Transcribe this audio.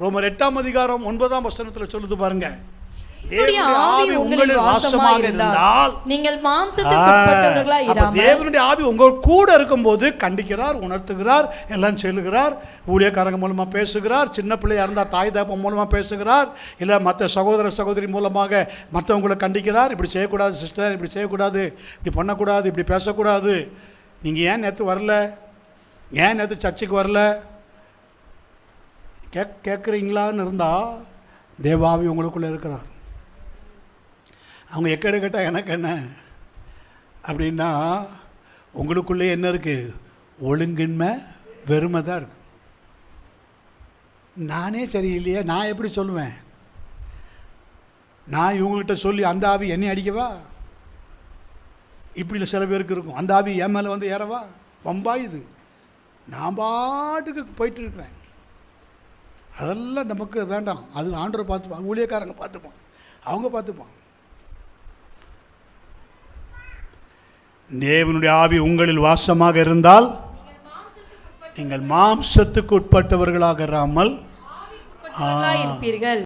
ரோமர் எட்டாம் அதிகாரம் ஒன்பதாம் வசனத்தில் சொல்லுது பாருங்க. உங்களில் வாசமாக இருந்தால் நீங்கள் தேவனுடைய ஆவி உங்க கூட இருக்கும்போது கண்டிக்கிறார் உணர்த்துகிறார் எல்லாம் சொல்லுகிறார் ஊழியக்காரங்க மூலமா பேசுகிறார் சின்ன பிள்ளையா இருந்தால் தாய் தகப்பன் மூலமா பேசுகிறார் இல்லை மற்ற சகோதர சகோதரி மூலமாக மற்றவங்களை கண்டிக்கிறார் இப்படி செய்யக்கூடாது சிஸ்டர் இப்படி செய்யக்கூடாது இப்படி பண்ணக்கூடாது இப்படி பேசக்கூடாது. நீங்கள் ஏன் நேற்று வரல? ஏன் நேற்று சர்ச்சுக்கு வரல? கேக் கேட்குறீங்களான்னு இருந்தால் தேவாவி உங்களுக்குள்ளே இருக்கிறார். அவங்க எக்கடு கேட்டால் எனக்கு என்ன? அப்படின்னா உங்களுக்குள்ளே என்ன இருக்குது ஒழுங்கின்மை வெறுமை தான் இருக்கு. நானே சரியில்லையே நான் எப்படி சொல்லுவேன்? நான் இவங்ககிட்ட சொல்லி அந்த ஆவி என்னை அடிக்கவா? இப்படி சில பேருக்கு இருக்கும். அந்த ஆவி என் மேலே வந்து ஏறவா? வம்பா இது. நான் பாட்டுக்கு போயிட்டு இருக்கிறேன். அதெல்லாம் நமக்கு வேண்டாம். அது ஆண்டரை பார்த்துப்பான் ஊழியக்காரங்க பார்த்துப்பான் அவங்க பார்த்துப்பான். தேவனுடைய ஆவி உங்களில் வாசமாக இருந்தால் நீங்கள் மாம்சத்துக்கு உட்பட்டவர்களாக இராமல் இருப்பீர்கள்